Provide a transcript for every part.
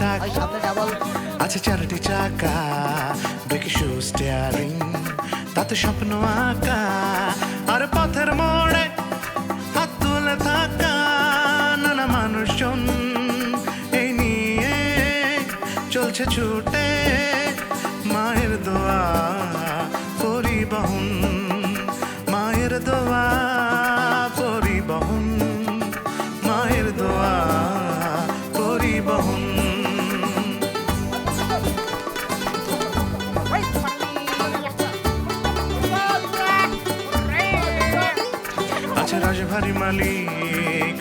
Double আছে চারটি চাকা ব্রেক শু স্টিয়ারিং তাতে স্বপ্ন আঁকা, আর পথের মোড়ে হাত তুলে থাকা নানা মানুষজন। এই নিয়ে চলছে ছুটে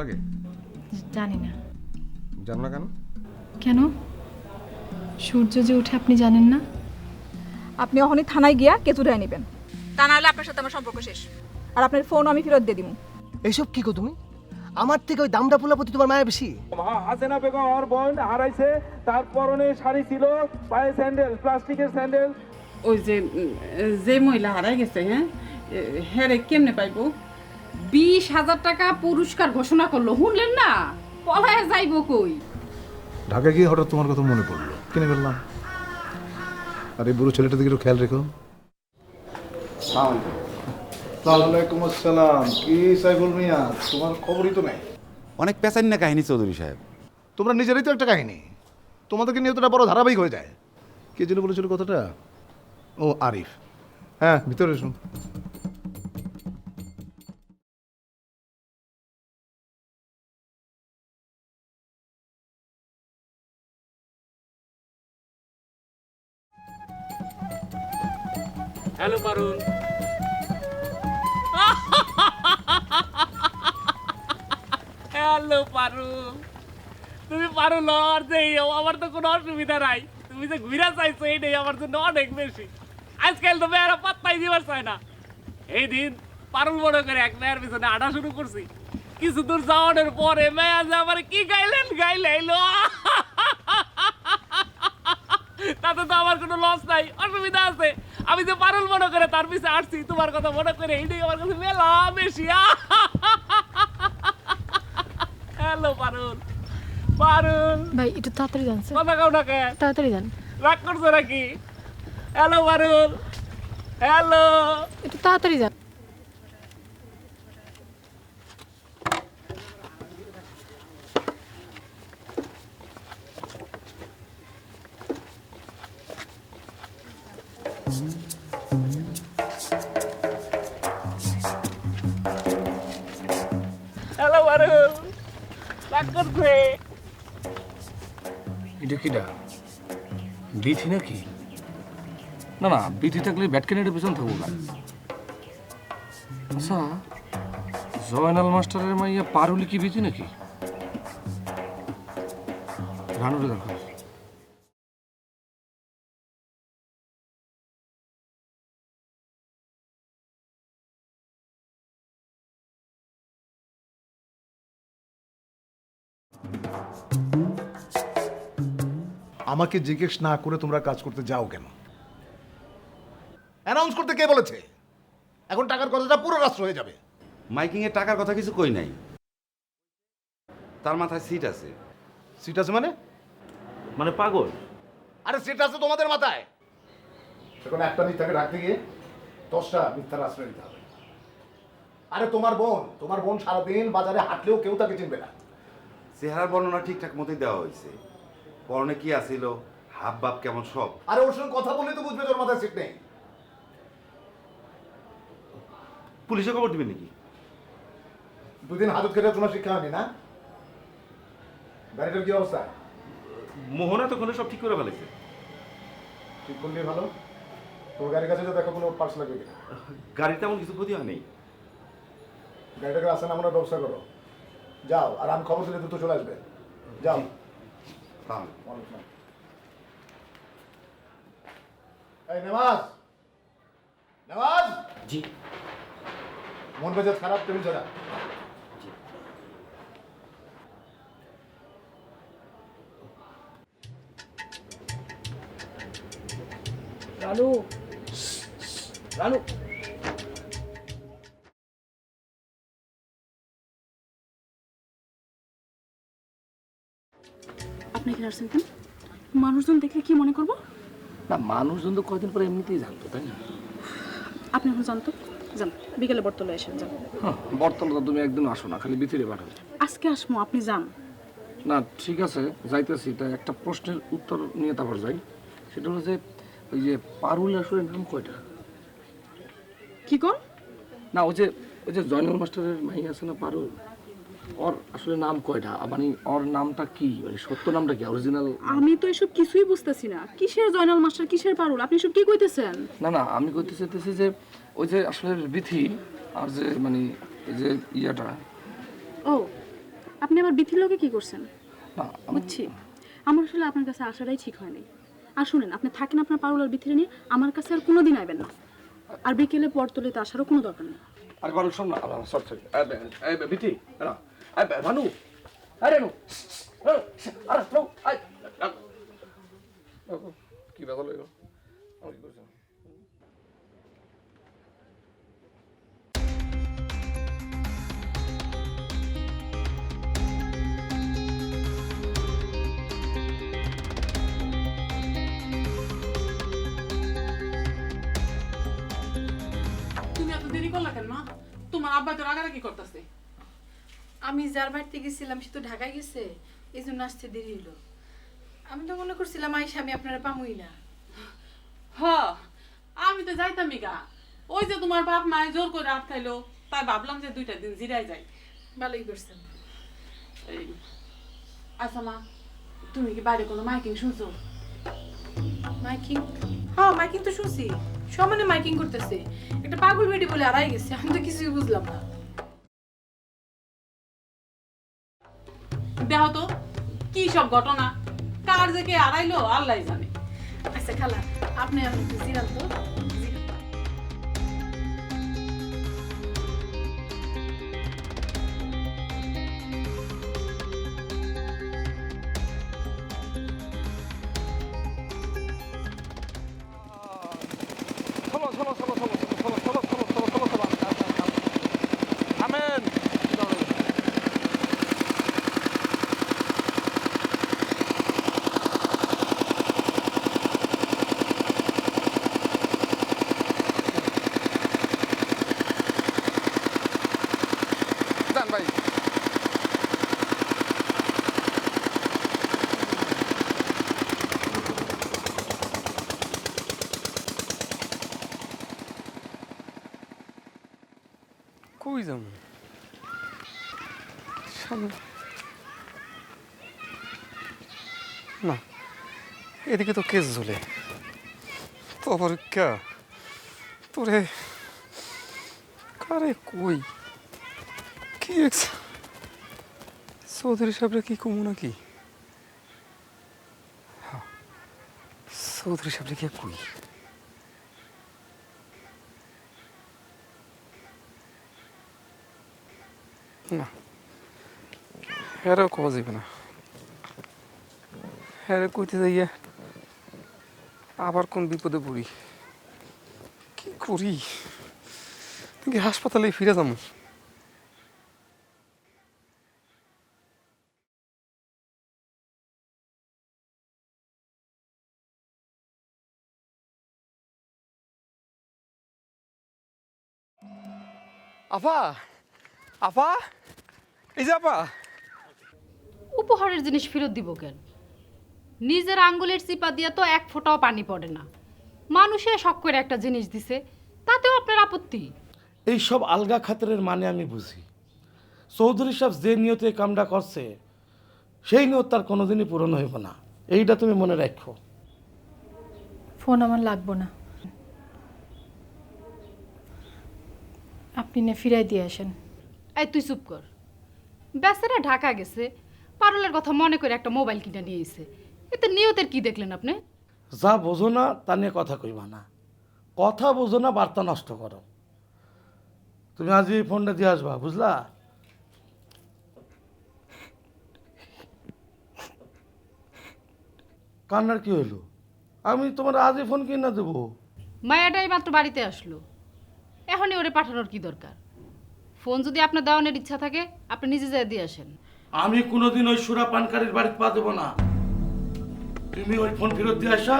লাগে? জানি না। জানো না কেন? কেন? সূর্য যে ওঠে আপনি জানেন না? আপনি ওখানে থানায় গিয়া কেতুরায় নেবেন। তা না হলে আপনার সাথে আমার সম্পর্ক শেষ। আর আপনার ফোন আমি ফেরত দিয়ে দিব এইসব কি গো তুমি? আমার থেকে ওই দামটা পোলা প্রতি তোমার মায়া বেশি? হাসেনা বেগম আমার বোন হারাইছে তার পরনে শাড়ি ছিল পায়ে স্যান্ডেল প্লাস্টিকের স্যান্ডেল ওই যে যে মহিলা হারাই গেছে হ্যাঁ? হ্যাঁ কেমনে পাইবো? বিশ হাজার টাকা পুরস্কার ঘোষণা করল শুনলেন না? পলায় যাইবো কই? ঢাকা গিয়ে হঠাৎ তোমার কথা মনে পড়ল। কিনে ফেললাম। আর এই বুড়ো ছেলেটার দিকে একটু খেয়াল রেখো। ওয়ালাইকুম আসসালাম। কি সাইফুল মিয়া? তোমার খবরই তো নাই। অনেক পেঁচান না কাহিনী চৌধুরী সাহেব। তোমরা নিজেরই তো একটা কাহিনী। তোমাদেরকে নিয়ে তোটা বড় ধারাবাহিক হয়ে যায়। কে যেন বলেছিল কথাটা? ও আরিফ। হ্যাঁ ভিতরে এসুন হ্যালো পারুন হ্যালো পারুন তুমি পারো লর যে আমার তো কোনো অসুবিধা নাই। তুমি যে ঘুরা চাইছো এইটাই আমার জন্য অনেক বেশি। আজকাল তো মেয়েরা পাত্তাই দিবার চায় না। এই দিন পারুল মনে করে এক মেয়ের পিছনে আটা শুরু করছি। কিছু দূর যাওয়ানোর পরে মেয়া যে আমার কি গাইলেন গাইলাইলো তাতে তো আমার কোনো লস নাই অসুবিধা আছে। আমি যে পারুল মনে করে তার পিছে আসছি তোমার কথা মনে করে এইটাই আমার কাছে মেলা বেশি হ্যালো পারুল। পারুল। ভাই একটু তাড়াতাড়ি যান কথা কাউ না কে? তাড়াতাড়ি যান রাগ করছ নাকি? হ্যালো পারুল। হ্যালো একটু তাড়াতাড়ি যান। বিথি নাকি? না না বিথি থাকলে ব্যাট কেনেটের পেছন থাকব না। আচ্ছা জয়নাল মাস্টারের মাইয়া পারুলি কি বিথি নাকি? রানুরে দরকার আমাকে জিজ্ঞেস না করে তোমরা কাজ করতে যাও কেন? অ্যানাউন্স করতে কে বলেছে? এখন টাকার কথাটা পুরো রাষ্ট্র হয়ে যাবে। মাইকিং এর টাকার কথা কিছু কই নাই। তার মাথায় সিট আছে। সিট আছে মানে? মানে পাগল? আরে সিট আছে তোমাদের মাথায়। এখন একটা মিথ্যাকে রাখতে গিয়ে দশটা মিথ্যার আশ্রয় নিতে হবে। আরে তোমার বোন তোমার বোন সারাদিন বাজারে হাঁটলেও কেউ তাকে চিনবে না। চেহারার বর্ণনা ঠিকঠাক মতোই দেওয়া হয়েছে। পরনে কি আছিল? হাব বাপ কেমন সব? আরে ওর সঙ্গে কথা বললে তো বুঝবে তোর মাথায় সিট নেই। পুলিশে খবর দিবে নাকি? দুদিন হাজত খেটে তোমার শিক্ষা হয়নি না? গাড়িটার কি অবস্থা? মোহনা তো ওখানে সব ঠিক করে ফেলেছে। ঠিক করলে ভালো। তোর গাড়ির কাছে তো দেখো কোনো পার্স লাগবে কিনা। গাড়ির তেমন কিছু ক্ষতি হয় নাই গাড়িটাকে আসেন আমরা ব্যবস্থা করো। যাও আর আমি খবর দিলে দ্রুত চলে আসবে। যাও। এই নেওয়াজ নেওয়াজ জি মন মেজাজ খারাপ টেবিল ছাড়া রানু। রানু। এখানে আসছেন কেন? মানুষজন দেখলে কি মনে করব? না মানুষজন তো কয়দিন পরে এমনিতেই জানতো তাই না? আপনি এখন জানতো? যান বিকেলে বর্তলে এসে যান। হ্যাঁ তো তুমি একদিন আসো না খালি ভিতরে পাঠাও আজকে আসমো আপনি যান। না ঠিক আছে যাইতেছি তা একটা প্রশ্নের উত্তর নিয়ে তারপর যাই। সেটা হলো যে ওই যে পারুল আসলে নাম কয়টা? কি কোন? না ওই যে ওই যে জয়নুল মাস্টারের মাই আছে না পারুল? ওর আসলে নাম কয়টা? মানে ওর নামটা কি? মানে সত্য নামটা কি? অরিজিনাল আমি তো এসব কিছুই বুঝতেছি না। কিসের জয়নাল মাস্টার কিসের পারুল? আপনি এসব কি কইতেছেন? না না আমি কইতে চাইতেছি যে ওই যে আসলে বিথি আর যে মানে যে ইয়াটা। ও আপনি আবার বিথির লোকে কি করছেন? না বুঝছি। আমার আসলে আপনার কাছে আসাটাই ঠিক হয়নি। আর শুনেন আপনি থাকেন আপনার পারুল আর বিথিরে নিয়ে আমার কাছে আর কোনোদিন আইবেন না। আর বিকেলে পরতলিতে আসারও কোনো দরকার নেই। আরে বারো শোন না সরি সরি বিথি না ভানু। আরে নু। আরে নো কি ব্যাপার হলো আমি কি করছি? তুমি এত দেরি করলা কেন মা? তোমার আব্বা তোর তো রাগারাগি করতেছে। আমি যার বাড়িতে গেছিলাম সে তো ঢাকায় গেছে এই জন্য আসতে দেরি হলো আমি তো মনে করছিলাম আইসা আমি আপনারা পামুই না। হ আমি তো যাইতামই গা। ওই যে তোমার বাপ মায়ে জোর করে আটকাইলো তাই ভাবলাম যে দুইটা দিন জিরাই যাই। ভালোই করছেন। এই আচ্ছা মা তুমি কি বাইরে কোনো মাইকিং শুনছো? মাইকিং? হ্যাঁ মাইকিং তো শুনছি। সমানে মাইকিং করতেছে। একটা পাগল বেটি বলে আড়াই গেছে আমি তো কিছুই বুঝলাম না। দেহ তো? কি সব ঘটনা? কার যে কে আড়াইলো আল্লাহ জানে। আচ্ছা খালা, আপনি একটু জিরান তো। সামনে না এদিকে তো কেস ঝুলে। তো কে? তোরে কারে কই? কি? চৌধুরী সাহেবরা কি কমু নাকি? হ্যাঁ, চৌধুরী সাহেবরা কি কই? না। হ্যাঁ কওয়া যাবে না হ্যাঁ কইতে যাইয়া আবার কোন বিপদে পড়ি কি করি হাসপাতালে ফিরে যাব আপা আপা এই যে আপা উপহারের জিনিস ফেরত দিব কেন? নিজের আঙ্গুলের চিপা দিয়ে তো এক ফোঁটাও পানি পড়ে না। মানুষে শখ করে একটা জিনিস দিছে তাতেও আপনার আপত্তি? এই সব আলগা খাতরের মানে আমি বুঝি। চৌধুরী সাহেব যে নিয়তে এই কামটা করছে সেই নিয়ত তার কোনোদিনই পূরণ হইব না। এইটা তুমি মনে রাখো। ফোন আমার লাগবো না। আপনি নে ফিরাই দিয়ে আসেন। এই তুই চুপ কর। বেচারা ঢাকা গেছে পারুলের কথা মনে করে একটা মোবাইল কিনে নিয়ে এসে। এতে নিয়তের কি দেখলেন আপনি? যা বোঝো না তা নিয়ে কথা কইবা না। কথা বোঝো না বার্তা নষ্ট করো। তুমি আজ এই ফোনটা দিয়ে আসবা বুঝলা? কান্নার কি হইল? আমি তোমার আজই ফোন কিনে দেবো। মায়াটাই মাত্র বাড়িতে আসলো। এখনই ওরে পাঠানোর কি দরকার? ফোন যদি আপনার দেওয়ানোর ইচ্ছা থাকে আপনি নিজে যেয়ে দিয়ে আসেন। আমি কোনোদিন ওই সুরা পানকারীর বাড়িতে পা দেবো না। তুমি ওই ফোন ফেরত দিয়ে আসা,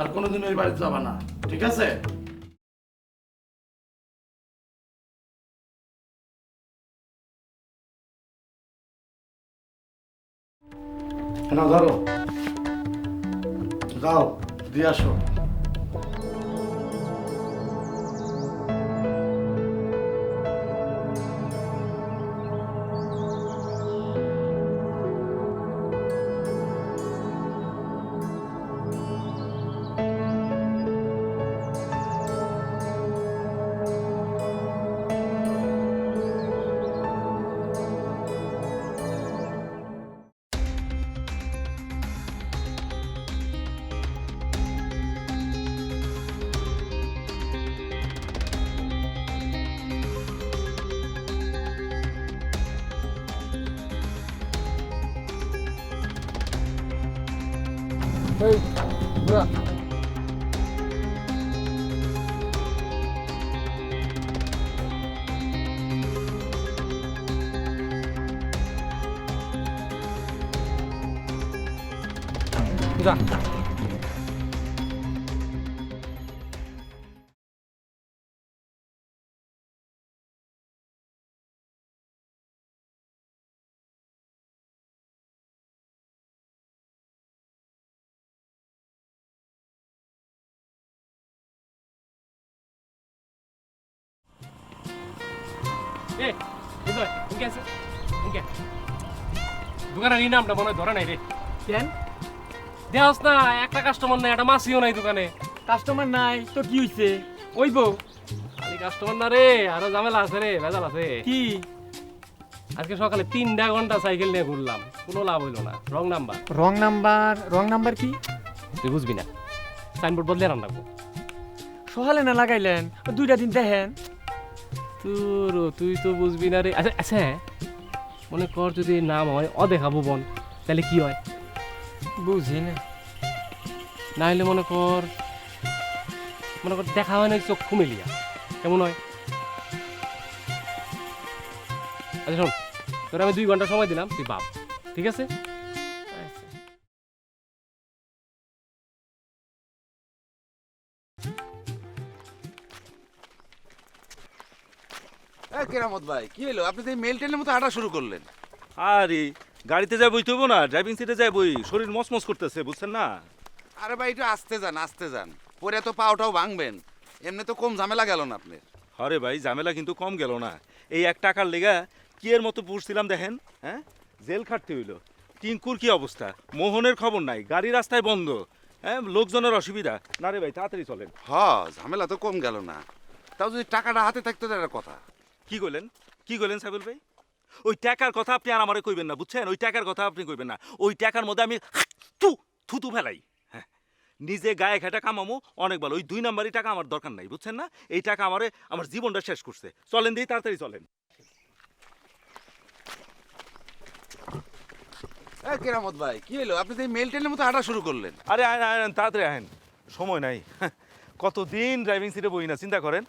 আর কোনোদিন ওই বাড়িতে যাবা না। ঠিক আছে? না ধরো। যাও দিয়ে আসো। যা এ বুঝলো ইনকে আছে। ইনকে দোকানের এই নামটা মনে হয় ধরে নাই রে। কেন? না একটা কাস্টমার নাই একটা মাসিও নাই দোকানে। কাস্টমার নাই তো কি হইছে? ওইব খালি কাস্টমার না রে আরও ঝামেলা আছে রে ভেজাল আছে। কি? আজকে সকালে তিনটা ঘণ্টা সাইকেল নিয়ে ঘুরলাম কোনো লাভ হইল না। Wrong number. Wrong number wrong number কি? তুই বুঝবি না। সাইনবোর্ড বদলে রান রাখব সহালে না লাগাইলেন? দুইটা দিন দেখেন। তোর তুই তো বুঝবি না রে। আচ্ছা আচ্ছা মনে কর যদি নাম হয় অদেখা ভুবন তাহলে কি হয়? বুঝি না। না হলে মনে কর মনে কর দেখা হয় না চক্ষু মেলিয়া। কেমন হয়? আচ্ছা শোন তোর আমি দুই ঘণ্টা সময় দিলাম তুই বাপ ঠিক আছে? কেরামত ভাই কি হলো? আপনি তো মেল মতো হাঁটা শুরু করলেন। আরে গাড়িতে যাই হব না ড্রাইভিং সিটে যাই বই শরীর মসমস করতেছে বুঝছেন না? আরে ভাই একটু আসতে যান আসতে যান। পরে তো পাওটাও ভাঙবেন। এমনি তো কম ঝামেলা গেল না আপনার। আরে ভাই ঝামেলা কিন্তু কম গেল না। এই এক টাকার লেগা কি এর মতো পুষছিলাম দেখেন হ্যাঁ? জেল খাটতে হইল। টিঙ্কুর কি অবস্থা? মোহনের খবর নাই গাড়ি রাস্তায় বন্ধ। হ্যাঁ লোকজনের অসুবিধা। না রে ভাই তাড়াতাড়ি চলেন। হ ঝামেলা তো কম গেল না। তাও যদি টাকাটা হাতে থাকতো তো একটা কথা। কি কইলেন? কি কইলেন সাইবুল ভাই? ওই টাকার কথা আপনি আর আমারে কইবেন না বুঝছেন? ওই টাকার কথা আপনি কইবেন না। ওই টাকার মধ্যে আমি তু থুতু ফেলাই। হ্যাঁ। নিজে গায়ে ঘাটা কামামো অনেক ভালো। ওই দুই নাম্বারই টাকা আমার দরকার নাই বুঝছেন না? এই টাকা আমারে আমার জীবনটা শেষ করছে। চলেন দিয়ে তাড়াতাড়ি চলেন। কেরামত ভাই কি হলো আপনি তো মেল টেনের মতো হাঁটা শুরু করলেন। আরে আহেন আহেন তাড়াতাড়ি আহেন। সময় নাই। কতদিন ড্রাইভিং সিটে বই না চিন্তা করেন?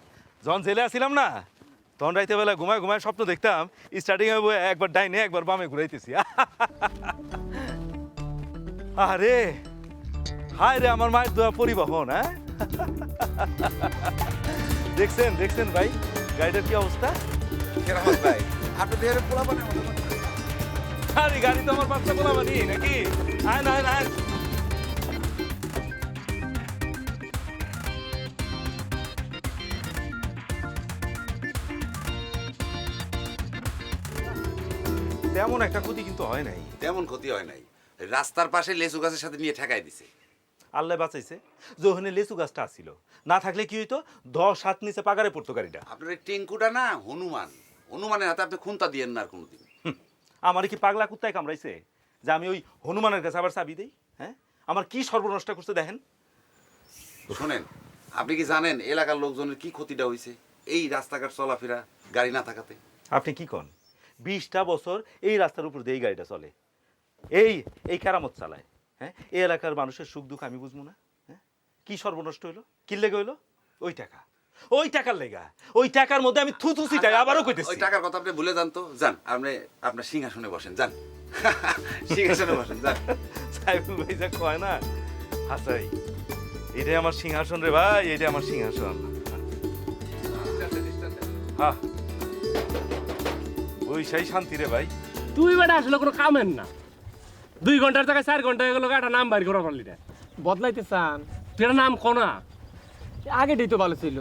যখন জেলে আসছিলাম না তখন রাইতে বেলা ঘুমায় ঘুমায় স্বপ্ন দেখতাম স্টার্টিং এ বই একবার ডাইনে একবার বামে ঘুরাইতেছি। আরে হায় রে আমার মায়ের দোয়া পরিবহন হ্যাঁ? দেখছেন দেখছেন ভাই গাড়িটার কি অবস্থা? ভাই? আপনি দেহের আরে গাড়ি তো আমার বাচ্চা বলা মানি নাকি আয় না আয়। তেমন একটা ক্ষতি কিন্তু হয় নাই। তেমন ক্ষতি হয় নাই। রাস্তার পাশে লেচু গাছের সাথে নিয়ে ঠেকাই দিছে। আল্লাহ বাঁচাইছে। যে ওখানে লেচু গাছটা আসছিল না থাকলে কি হইতো? দশ হাত নিচে পাগারে পড়তো গাড়িটা। আপনার টেঙ্কুটা না হনুমান। হনুমানের হাতে আপনি খুন্তা দিয়েন না আর কোনোদিন। আমার কি পাগলা কুত্তায় কামড়াইছে? যে আমি ওই হনুমানের কাছে আবার চাবি দেই হ্যাঁ? আমার কি সর্বনষ্ট করছে দেখেন। শোনেন আপনি কি জানেন এলাকার লোকজনের কি ক্ষতিটা হয়েছে এই রাস্তাঘাট চলাফেরা গাড়ি না থাকাতে। আপনি কি কন? বিশটা বছর এই রাস্তার উপর দিয়ে এই গাড়িটা চলে। এই এই কেরামত চালায়। হ্যাঁ? এই এলাকার মানুষের সুখ দুঃখ আমি বুঝব না। হ্যাঁ? কী সর্বনষ্ট হইল? কি লেগে হইল? ওই টাকা। ওই টাকার লেগা। ওই টাকার মধ্যে আমি থুথু সিটাই আবারও কইতেছি। ওই টাকার কথা আপনি ভুলে যান তো। যান আপনি আপনার সিংহাসনে বসেন যান। সিংহাসনে বসেন যান। সাইফুল ভাই যা কয় না? হাসাই এটাই আমার সিংহাসন রে ভাই এটাই আমার সিংহাসন। হ্যাঁ। ওই সেই শান্তি রে ভাই। তুই বেটা আসলে কোনো কামের না। দুই ঘণ্টার জায়গায় চার ঘণ্টা হয়ে গেল একটা নাম বাইর করা পারলি না বদলাইতে চান। তুই একটা নাম কনা আগেটাই তো ভালো ছিল।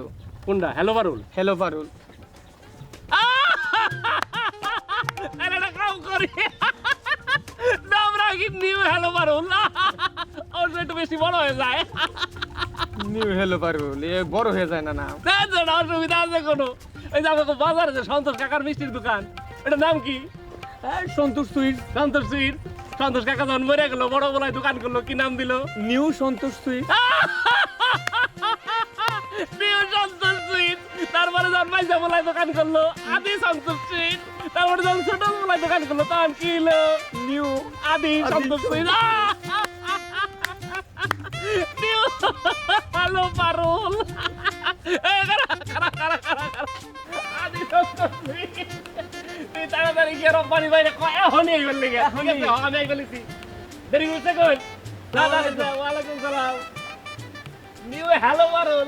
কোনটা? হ্যালো বারুল হ্যালো পারুল আরে একটা কাম করি। নাম রাখি নিউ হ্যালো বারুল ওর একটু বেশি বড় হয়ে যায়। নিউ হ্যালো পারুল এ বড় হয়ে যায় না না অসুবিধা আছে কোনো। এই যে আমাকে বাজারে যে সন্তোষ কাকার মিষ্টির দোকান এটার নাম কি? সন্তোষ সুইট সন্তোষ সুইট সন্তোষ কাকা যখন মরে গেল বড় বলায় দোকান করল কি নাম দিল? New Santosh sweet new Santosh sweet তারপরে যখন মাইজা বলায় দোকান করল আদি সন্তোষ সুইট তারপরে যখন ছোট বলায় দোকান করল তখন কি হলো? New. Adi Santosh sweet new. Hello Parul. এই কারা কারা কারা কারা? তুই তাড়াতাড়ি গিয়ে রব্বানি বাইরে কয় এখনই এই বললি ঠিক আছে আমি এই বলেছি দেরি করছে কোন না না না, ওয়ালাইকুম সালাম নিউ হ্যালো এই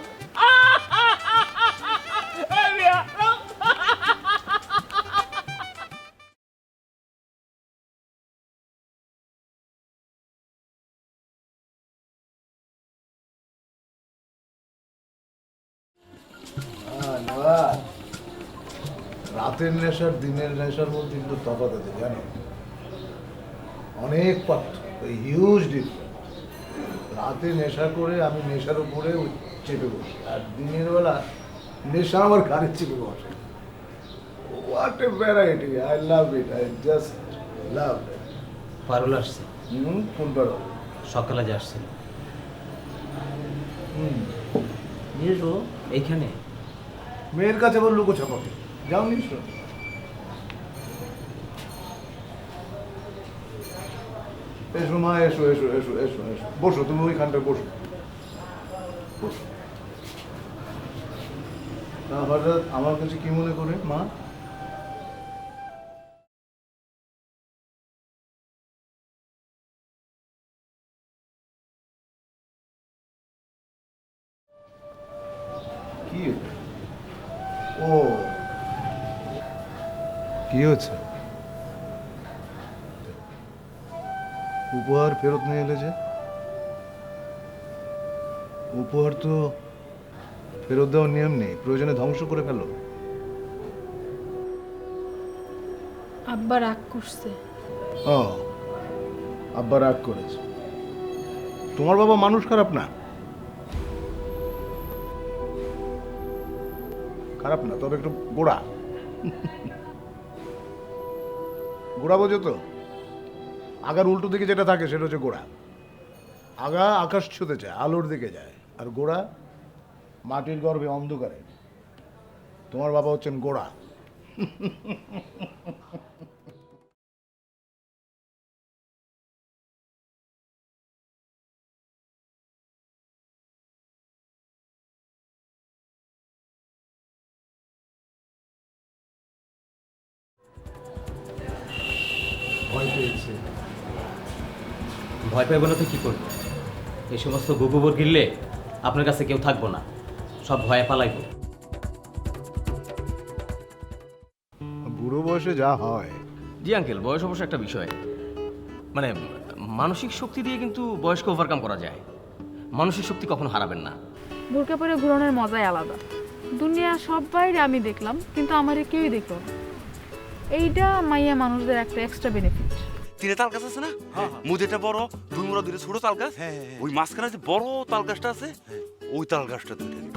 রাতের নেশার দিনের নেশার মধ্যে কিন্তু তফাৎ আছে জানো? অনেক পার্থক্য হিউজ ডিফারেন্স রাতে নেশা করে আমি নেশার উপরে চেপে বসি আর দিনের বেলা নেশা আমার ঘাড়ে চেপে বসে। What a variety I love it I just love Parul আসছে। হুম কোন পারো সকালে যে আসছিল। হুম নিয়ে এইখানে? মেয়ের কাছে আবার লুকো ছাপাবে যাও নিশ্চয় এসো মা, এসো এসো এসো এসো এসো। বসো, তুমি ওইখানটা বসো। বসো। হঠাৎ আমার কাছে কি মনে করে, মা? কি ও কি হচ্ছে উপহার ফেরত নিয়ে এলে যে? উপহার তো ফেরত দেওয়ার নিয়ম নেই প্রয়োজনে ধ্বংস করে ফেলো। আব্বা রাগ করছে। ও আব্বা রাগ করেছে। তোমার বাবা মানুষ খারাপ না? খারাপ না তবে একটু গোড়া গোড়া বোঝো তো? আগার উল্টো দিকে যেটা থাকে সেটা হচ্ছে গোড়া। আগা আকাশ ছুতে চায়, আলোর দিকে যায়। আর গোড়া মাটির গর্ভে অন্ধকারে। তোমার বাবা হচ্ছেন গোড়া। ভয় পাইব না তো কী করব? এই সমস্ত গোবর গিললে আপনার কাছে কেউ থাকব না। সব ভয়ে পালাইব। বয়সে যা হয়। জি আঙ্কেল বয়স অবশ্য একটা বিষয়। মানে মানসিক শক্তি দিয়ে কিন্তু বয়সকে ওভারকাম করা যায়। মানসিক শক্তি কখনো হারাবেন না। বোরকা পরে ঘুরানোর মজাই আলাদা। দুনিয়া সব বাইরে আমি দেখলাম কিন্তু আমারে কেউই দেখল না। এইটা মাইয়া মানুষদের একটা এক্সট্রা বেনিফিট তিনে তাল গাছ আছে না? মুদেটা বড় দুই মোড়া দুটো ছোট তাল গাছ। ওই মাঝখানে যে বড় তাল গাছটা আছে ওই তাল গাছটা দুইটা।